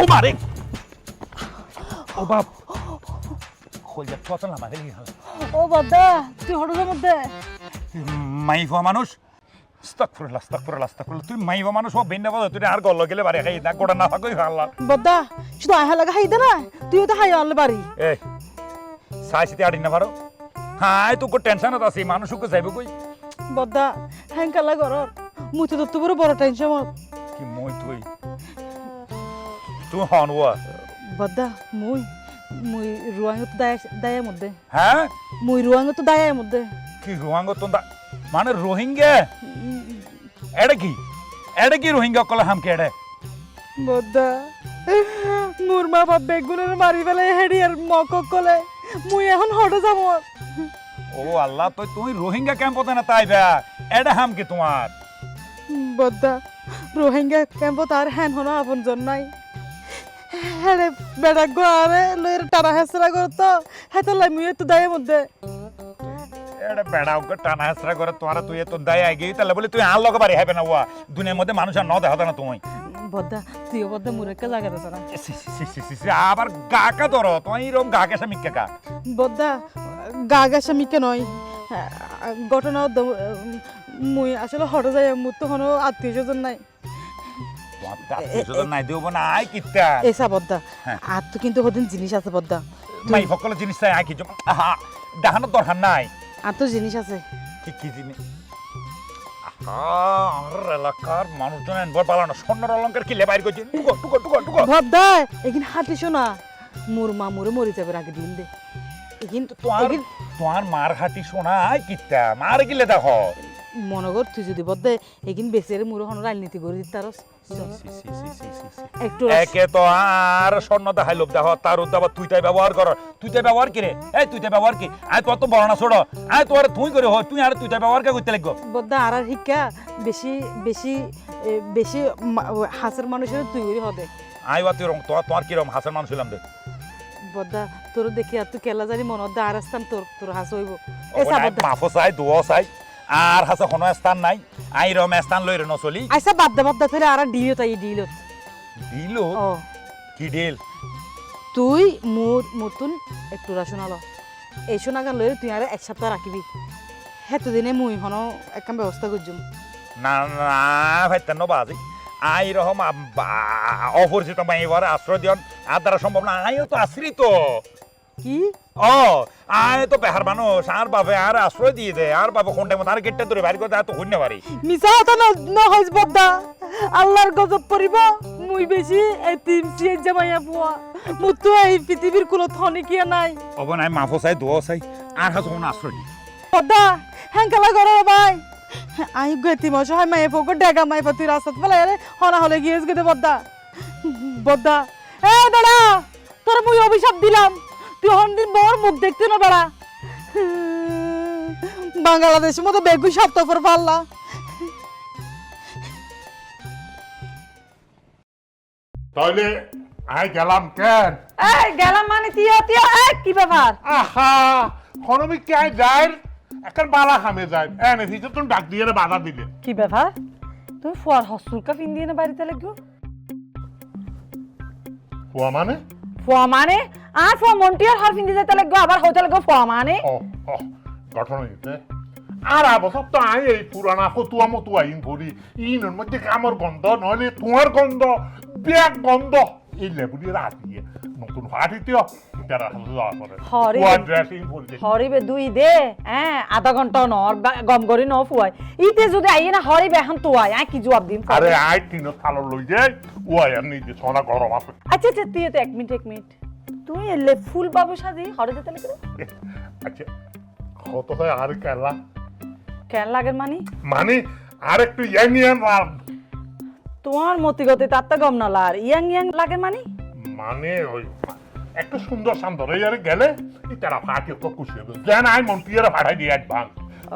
ও মারে ও বাপ। খোলজা কত না মারে ও বদ্দা তুই হঠাৎ মধ্যে মাইফা মানুষ? আস্তাগফিরুল্লাহ আস্তাগফিরুল্লাহ আস্তাগফিরুল্লাহ তুই মাইফা মানুষ ও বেন্না বাদ তুই আর গল্ল গেলে বাড়ি খাই না গোটা না থাকই আল্লাহ। বদ্দা শুধু আহা লাগা হাই দে না তুইও তো হাই আনলে বাড়ি। এই সাইসিতে আড়ি না পারো? হ্যাঁ তোকে টেনশনত আছে মানুষকে যাইব কই? বদ্দা হ্যাঙ্কালা ঘরত মুই তো বড় টেনশন কি মই তুই? তুই হন ওয়া বদ্দা মুই মুই রুয়াঙ্গ তো দায় দায়ের মধ্যে। হ্যাঁ? মুই রুয়াঙ্গ তো দায়ের মধ্যে। কি রোহিঙ্গা তোন্দা মানে রোহিঙ্গা? এটা কি? এটা কি রোহিঙ্গা কলে হামকে এটা বদ্দা মোর মা বাপ বেগুনের মারি ফেলে হেডি আর মক কলে। মুই এখন হটে যাব। ও আল্লাহ তো তুই রোহিঙ্গা ক্যাম্পতে না তাই বা? এটা হামকে তোমার? বদ্দা রোহিঙ্গা ক্যাম্প তার হ্যান হনো আপন জন নাই। হ্যাঁ বেড়া গো আরে লইর টানা হেসরা করতো। হ্যাঁ তো লাই মুই তো দায়ের মধ্যে। এটা বেড়া ওকে টানা হেসরা করে তোমার তুই এত দায় আগে তাহলে বলে তুই আর লগে বাড়ি হবে না ওয়া। দুনিয়ার মধ্যে মানুষ আর ন দেখা না তুমি বদ্দা তুইও বদ্দা মুরেকে জায়গা দিছ না আবার গাকা ধরো তোমার এরকম গাকে সে মিক্কা কা? বদ্দা গা গাছা মিকে নয়। ঘটনা দ- মুই আসলে হটে যাই মুর তো কোনো আত্মীয় স্বজন নাই। তো নাই দেব না আই কিত্তা এসা বদ্দা হ্যাঁ। আর তো কিন্তু হদিন জিনিস আছে বদ্দা মাই সকল জিনিস চাই আই কি আহা দেখানোর দরকার নাই। আর তো জিনিস আছে। কি কি জিনিস? আমার এলাকার মানুষজন এনবার পালানো স্বর্ণর অলঙ্কার কি লেবাইর করছে। টুকো টুকো টুকো টুকো। ভদ্দা এখানে হাঁটিস না মোর মা মোরে মরি যাবে আগে দিন দে। তোমার মার হাতি শোনা মার গিলে দেখো। মনে কর তুই যদি বদ্দে এখানে বেসের মোর হন রাজনীতি করে দিতে একটু একে তো আর স্বর্ণ দেখাই লোভ দেখো তার উদ্দা আবার তুই তাই ব্যবহার কর। তুই তাই ব্যবহার কি রে? এই তুই তাই ব্যবহার কি? আয় তোর তো বড় না ছোড় আয় তোর তুই করে হয় তুই আর তুই তাই ব্যবহার কে করতে লাগবো? বদ্দা আর শিক্ষা বেশি বেশি এ, বেশি হাসের মানুষের তুই করি হবে আয় বা তুই রং তোর তোমার কিরম হাসের মানুষ হইলাম রে বদ্দা তোর দেখি আর তুই কেলা জানি মনত দা আর তোর তোর হাস হইব। এসা বদ্দা মাফো চাই দুও চাই। আর হাসে কোনো স্থান নাই। আই রম স্থান লই রে চলি। আইসা বাদ দে বাদ দে ফেলে আর ডিল তাই ডিল দিল ও। কি ডিল? তুই মোর মতন একটু শোনালো এই শোনাগান লই তুই আর এক সপ্তাহ রাখিবি। হেতু দিনে মুই হন একখান ব্যবস্থা করছুম না না ভাইতেন বাজি আই রহম অপরিচিত মাইবার আশ্রয় দিয়ন। আর দ্বারা সম্ভব না আইও তো আশ্রিত। কি? ও আয় তো বেহার মানুষ আর বাবা আর আশ্রয় দিয়ে দে আর বাবা কোন টাইমে তার গেটটা ধরে বাইরে করে তো হইন পারি। মিছা হতা ন হইস বদ্দা আল্লাহর গজব পড়িব মুই বেশি এই তিন সিয়ে জামাইয়া পুয়া মু তো এই পৃথিবীর কুলো থনি কিয়া নাই। অব নাই মাফো চাই দোয়া চাই আর হাস কোনো আশ্রয় দি বদ্দা হ্যাঙ্কালা করো ভাই। আই গতি মশ হয় মায়ে ফোকো ডেগা মাই পতি রাস্তাত ফেলাই আরে হনা হলে গিয়েস গেতে বদ্দা বদ্দা এ দাদা তোর মুই অভিশাপ দিলাম। তুই হন দিন মুখ দেখতে না বেড়া। বাংলাদেশের মতো বেগুই সপ্তাহ পর পাল্লা। তাহলে আই গেলাম কেন? এই গেলাম মানে তিয়া তিয়া এই কি ব্যাপার? আহা হনমি কে আই যায় এখন বালা খামে যায় এনে ভিতর তুমি ডাক দিয়ে বাধা দিলে। কি ব্যাপার? তুমি ফোয়ার হস্তুরকা পিন দিয়ে না বাড়িতে লাগো? হুয়া মানে? ফোয়া মানে? আর ফোয়া মন্টিয়ার হার পিন দিয়ে যেতে লাগো আবার হতে লাগো ফোয়া মানে? গঠন হইতে আর আবসব তো আই এই পুরানা ফতুয়া মতো আইন ভরি। ইনের মধ্যে কামর গন্ধ নইলে তোমার গন্ধ ব্যাগ গন্ধ এই লেবুলি রাতিয়ে নতুন ফাটিতেও তারা যাওয়া করে। হরে। ড্রেসিং ভরি। হরিবে দুই দে হ্যাঁ আধা ঘণ্টা বা- গম করি ন ফুয়াই ইতে যদি আইয়ে না হরিবে এখন তো আয় আয় কি জবাব দিম আরে আই টিনের থালো লই যাই। ওয়াই আর নিজে সোনা গরম আছে। আচ্ছা আচ্ছা তুই তো এক মিনিট এক মিনিট। তুই এলে ফুল বাবু সাজি হরে যেতে লাগে আচ্ছা কত হয় আর কেলা? কেন লাগে মানে? মানে? আর একটু ইয়াং ইয়াং রাম তোমার মতিগতি তার তো গম না লার ইয়াং ইয়াং লাগে মানে? মানে ওই একটু সুন্দর শান্ত হয়ে যারে গেলে তারা ফাটি তো খুশি হবে যেন আই মন্ত্রীরা ফাটাই দিয়ে অ্যাডভান্স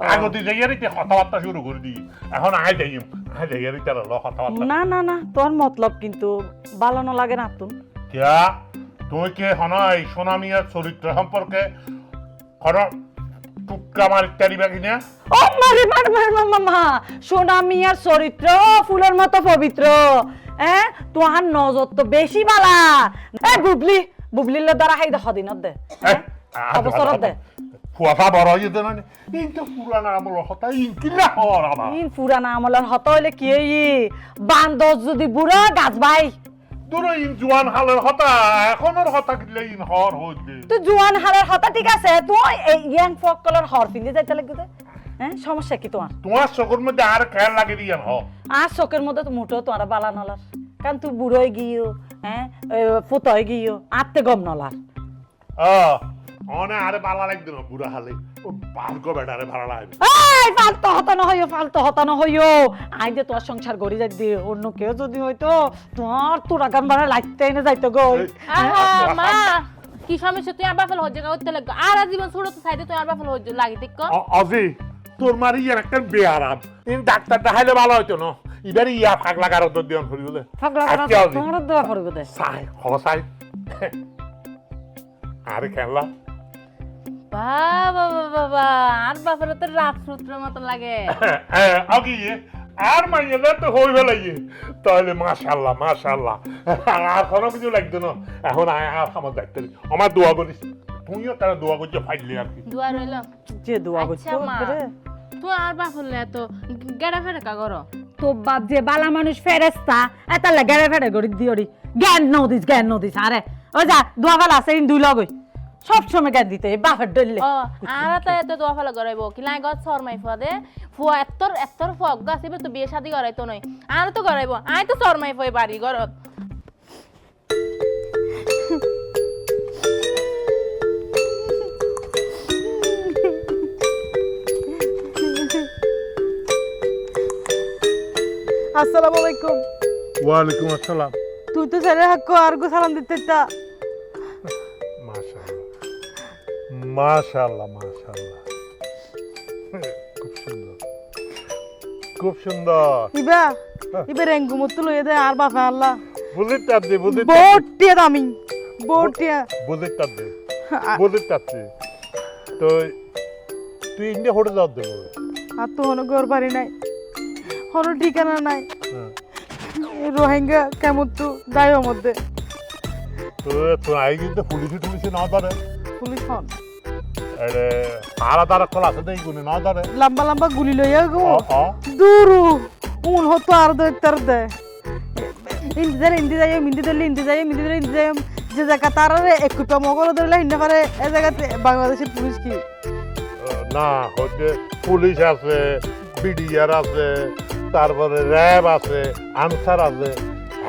আগতে যাইয়ারি তে কথাবার্তা শুরু করে দিই এখন আই যাইম আই যাইয়ারি তারা ল কথাবার্তা। না না না তোর মতলব কিন্তু বালানো লাগে না কিয়া? তুই কে হন এই সোনামিয়ার চরিত্র সম্পর্কে ও মারে মার মার মামা সোনা মিয়ার চরিত্র ফুলের মতো পবিত্র। হ্যাঁ তোমার নজর তো বেশি বালা। এ বুবলি বুবলিলে দ্বারা হাই দেখ দিনত দে। অবসরত দে। ফুয়াফা বড় হইতে না কিন্তু পুরানা আমল হতা হর আমার ইন পুরানা আমলের হত হইলে কি বান্দর যদি বুড়া গাছ বাই। তোর ইন জুয়ান হালের হতা এখনের হতা কিলে ইন হর হইতে তো জুয়ান হালের হতা ঠিক আছে তুই এই ইয়াং ফক কলার হর পিন্ধে যাইতে লাগবে তো হ্যাঁ সমস্যা কি তোমার তোমার চোখের মধ্যে আর খেয়াল লাগে দিয়ান হ আর চোখের মধ্যে তো মুঠো তোমার বালা নলার কারণ তুই বুড়োয় গিয়েও হ্যাঁ ফুতয় গিয়েও আত্মে গম নলার আহ অনে আরে লাগবে না বুড়া হালে। ও বেটারে লাগবে। এই ফালতু হতানো হইও ফালতু হতানো হইও। আই যে তোমার সংসার গড়ি যাই দিয়ে অন্য কেউ যদি হইতো তোমার তোরা গান বানা লাগতে এনে যাইতো গো। আহা মা কি সমস্যা? তুই আর বাফেল হজ্জে করতে লাগবে আর জীবন ছোট তো সাইডে তুই আর বাফেল হজ্জে লাগি দেখ তোর মারি ইয়ার একটা বেয়ারাম। ইন ডাক্তার দেখাইলে ভালো হইতো না? এবার ইয়া ফাঁক লাগার উত্তর দিয়ান ফুরি বলে ফাগলা করা তোমার দে। সাই হ সাই আরে খেলা। বাবা বাবা বাবা আর বাফেল তো রাত সূত্রের মতো লাগে। আগে আর মাইয়ালে তো হই বেলাইয়ে তাহলে মাশাল্লাহ মাশাল্লাহ আর কোনো কিছু লাগতো না। এখন আর আমার দায়িত্ব নেই। আমার দোয়া করিস। তুইও তারা দোয়া করছে ফাইলে আর কি। দুয়া রইল? যে দোয়া করছ আচ্ছা তুই আর এত গেড়া ফেড়ে কা করো? তো বাপ যে বালা মানুষ ফেরেস্তা এত লাগারে ফেরে গড়ি দিওরি। জ্ঞান নদিস জ্ঞান নদিস আরে ও যা দোয়া ফালা আছে ইন দুই লগই সব সময় জ্ঞান দিতে বাপের ডললে আর তো এত দোয়া ফেলা করাইব কি লাই গছ শর্মাই ফুয়া দে ফুয়া এত্তর এত্তর ফক গাছ এবার তো বিয়ে শাদি করাইতো নই। আর তো করাইব আই তো শর্মাই ফুয়ে বাড়ি ঘরত। আসসালামু আলাইকুম। ওয়ালাইকুম আসসালাম। তুই তো ছেলে হাক্কো আর গো সালাম দিতে তা। মাশাআল্লাহ মাশাআল্লাহ। খুব সুন্দর। খুব সুন্দর। ইবা ইবা রেঙ্গু মতো লইয়ে দে আর বাপে আল্লাহ। বুঝিত তাতে বুঝিত বটিয়া দামি বটিয়া বুঝিত তাতে বুঝিত তাতে তো তুই ইন্ডিয়া হোটেল যাও দেবো আর তো হনো ঘর বাড়ি নাই হনো ঠিকানা নাই। এই রোহিঙ্গা কেমন তো দায় মধ্যে। তো তো আই কিন্তু পুলিশে টুলিশে না ধরে পুলিশ হন। এরে তারা তারা আছে দেই গুনে না ধরে। লম্বা লম্বা গুলি লইয়া গো। দূরু উন হতো আর দে তার দে। ইন্দি ধরে ইন্দি যাই ইন্দি ধরলে ইন্দি যাই ইন্দি ধরে ইন্দি যাই যে জায়গা তার এক কুপা মগল ধরলে হিন্দি পারে এ জায়গাতে বাংলাদেশের পুলিশ কি? না হচ্ছে পুলিশ আছে বিডিআর আছে তারপরে র্যাব আছে আনসার আছে।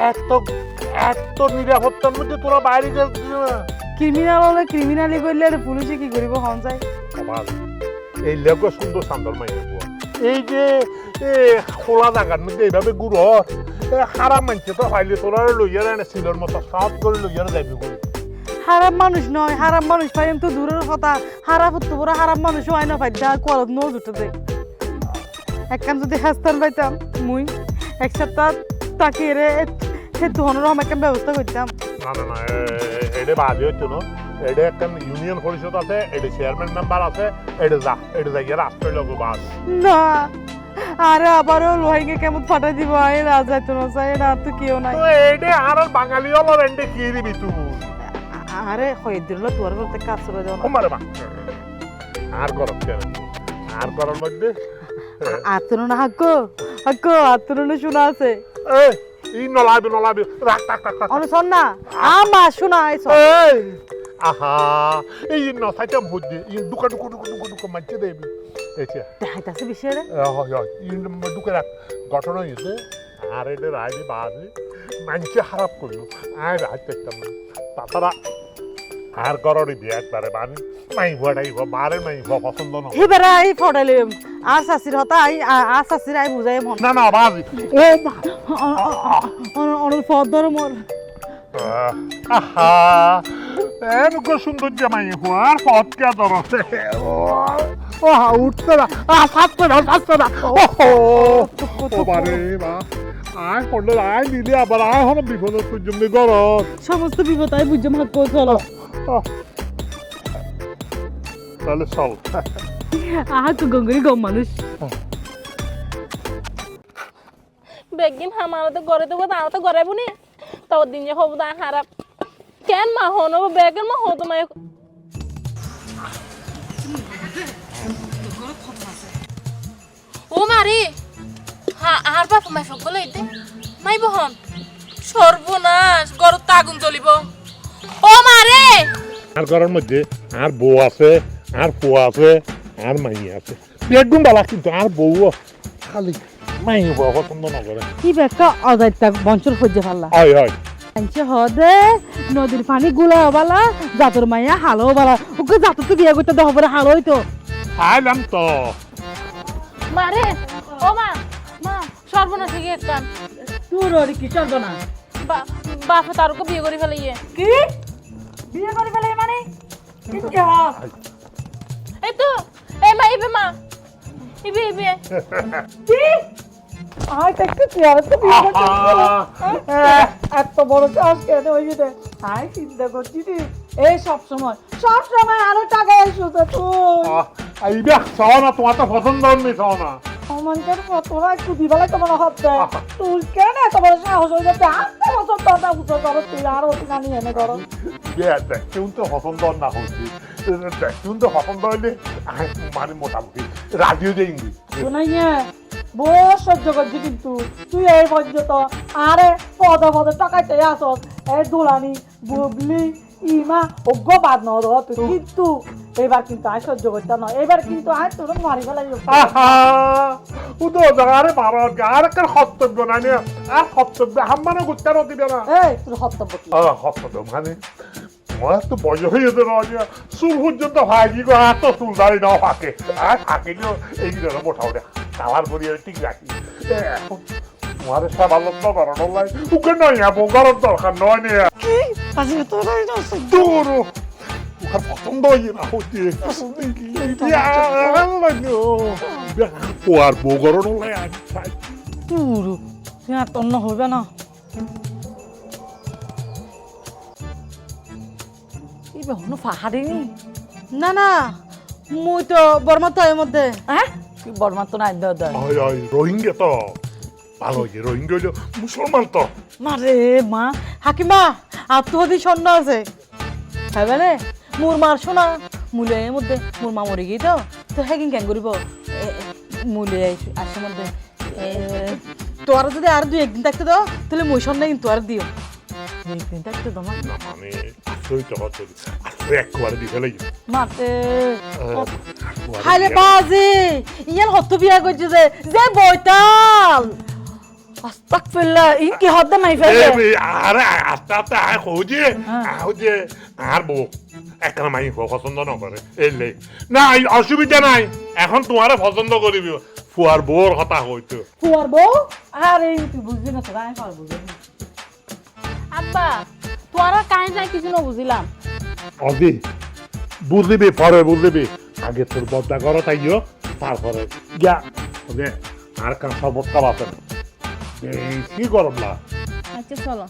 এত এত নিরাপত্তার মধ্যে তোরা বাইরে যাচ্ছিস না ক্রিমিনাল হলে ক্রিমিনালি করলে আর পুলিশে কি করিব হন যায়। কমাল এই লেগ সুন্দর সান্দর মাইয়া এই যে খোলা জায়গার মধ্যে এইভাবে গুড় খারাপ মানছে তো ফাইলে তোরা লইয়ার এনে সিলর মতো সাত করে লইয়ার যাবি করে হারাম মানুষ নয় হারাম মানুষ পাইম তো দূরের কথা। হারা ফুটতে বড় হারাম মানুষ হয় না পাইতা কলত নো দুটো দে একখান যদি হাস্তান পাইতাম মুই এক সপ্তাহ তাকে রে সে ধনের একটা ব্যবস্থা করতাম। না না না এটা বাদে হচ্ছে না। এটা একটা ইউনিয়ন পরিষদ আছে এটা চেয়ারম্যান মেম্বার আছে এটা যা এটা যাইয়া রাষ্ট্রীয় লোক বাস। না আরে আবারও লোহাইকে কেমন ফাটাই দিব? আয় রাজা তো না চাই না তো কেউ নাই। তো এইটা আর বাঙালি হলো রেন্টে কি দিবি তুই আরে হয়ে দিল তোর করতে কাজ করে যাও না। ওমারে মা আর গরম কেন? আর গরম মধ্যে আতরণ হাক্কো হাক্কো আতরণ শোনা আছে। এই ই নলাবি নলাবি রাখ রাখ রাখ রাখ। অনুসন না আমা শোনা আইছ এই আহা এই নসাইটা মধ্যে ই দুকা দুকা দুকা দুকা দুকা মাঝে দেবি। এসে দেখাইতাছে বিষয় রে। ই দুকা রাখ। ঘটনা হয়েছে আর এটা রায়নি বাজে। মানছে খারাপ করল। আর রাজ দেখতাম না তাছাড়া আর গররি বিয়ে একবারে বানি। মাই ভুয়া টাই ভুয়া মারে মাই ভুয়া পছন্দ না এবারে I ফটাইলে R শাশির Hota I R শাশির I বুঝাই মন। না না বাজি। ও মা ফদর মোর আহা হা না আ না সাতছে না ও বারে বা আয় পড়লে আয় দিলে আবার আয় হলো বিপদ গরম সমস্ত বিপদ আই বুঝে চলো। তাহলে চল। আহাক্কো গঙ্গরি গম মানুষ। বেগিন হামারা তো ঘরে তো তারা তো ঘরে বুনি তো দিন যে হব তা খারাপ কেন মা হনো বেগের মা হতো মা ও মারি হ্যাঁ আর বাপ মাই ফক বলে ইতে মাই বহন সর্বনাশ গরত আগুন জ্বলিব। ও মারে আর ঘরের মধ্যে আর বউ আছে। আর ফুয়া আছে আর মাই আছে। বেগুন বালা কিন্তু আর বউ খালি মাই বউ পছন্দ না করে। কি বেকা অজাইতা বঞ্চল খুঁজে পারলা হয় হয়। আনছে হদে নদীর পানি গুলা বালা জাতর মাইয়া হালো বালা। ওকে জাতর তো বিয়ে করতে দেওয়া পরে হালো হইতো। খাইলাম তো। মারে ও মা মা সর্বনাশ হয়ে গিয়ে তোর ওর কি বা- বাপে তারকে বিয়ে করে ফেলাইয়ে। কি? বিয়ে করে ফেলে মানে? কি তো? এই মা ইবে মা। ইবে ইবে কি? আই দেখতে কি আর তো বিয়ে এত বড় চাষ কেন ওই যে আই চিন্তা করছি রে। এই সব সময় সব সময় আরও টাকা এসো তো তুই। এইবা চাও তোমার তো পছন্দ হয়নি চাও না। অমানকের তোরা একটু দিবালে তোমার হচ্ছে তুই কেন এত বড় সাহস হয়ে যাচ্ছে আস্তে বছর দাদা উঠো করো তুই আর অতি নানি এনে করো। বিয়া দেখতেও তো পছন্দ না হচ্ছে দেখতেও তো পছন্দ হইলে মানে মোটামুটি। রাজিও যে ইংলিশ। শোনাইয়ে বউ সহ্য করছি কিন্তু। তুই এই পর্যন্ত আরে পদে পদে টাকাইতে আসস। এই দোলানি বুবলি ইমা অজ্ঞ বাদ নর তুই কিন্তু এবার কিন্তু আয় সহ্য করতে না। এবার কিন্তু আয় তোর মারি ফেলাই উদো আরে বাবা আর কর্তব্য নাই না। আর কর্তব্য হাম্মানে গুত্তার দিবে না এই তোর হত্যব্য কি? আহ মানে? তোমার তো বয়স হয়ে যেতে রয়েছে চুল পর্যন্ত ভাই গো আর তো চুল দাঁড়ি নাও ফাঁকে? আর ফাঁকে গিয়ে এই জন্য মোটামুটি কালার করিয়ে ঠিক রাখি। এখন তোমার সেবা যত্ন করানোর লাই ওকে নয় বউ করার দরকার নয় নে। কি? আজকে তোরাই না দূর। ওখান পছন্দ হয়ে না হচ্ছে। ও আর বউ করানোর লাই আর তন্ন হবে না। এবার হনো পাহাড়ি না? না মুই তো বর্মা তো এর মধ্যে হ্যাঁ কি বর্মা তো নাই দাও হয় হয় রোহিঙ্গা তো। ভালো রোহিঙ্গা হইল মুসলমান তো। মারে মা। হাকিমা আত্মহতি স্বর্ণ আছে। হ্যাঁ মোর মার শোনা। মুলে এর মধ্যে মোর মা মরে গিয়ে তো। তো হ্যাঁ কেন করিব মুলে আসে মধ্যে তোর যদি আর দুই একদিন থাকতে দাও তাহলে মই স্বর্ণ কিন্তু আর দিও। দিয়ে ফেলে মাতে হাইরে বাজি ইয়ান হত বিয়া করছে যে যে বইতাল আস্তাগফিরুল্লাহ ইন কি হদ্দা নাই ফেলে আরে আস্তে আস্তে আয় হচ্ছে হচ্ছে আর বউ একটা মাই পছন্দ না করে এলে না অসুবিধা নাই এখন তোমারে পছন্দ করিবি। ফুয়ার বউর কথা হইতো। ফুয়ার বউ আরে তুই বুঝবি না তোরা আমি পারব। আব্বা তোরা কাই যায় কিছু না বুঝিলাম। অদি বুঝলিবি পরে বুঝলিবি আগে তোর বদলা করো তাইও তারপরে গিয়া ওকে আর কাঁ সর্বত কাপ আছে বেশি গরম না আচ্ছা চলো।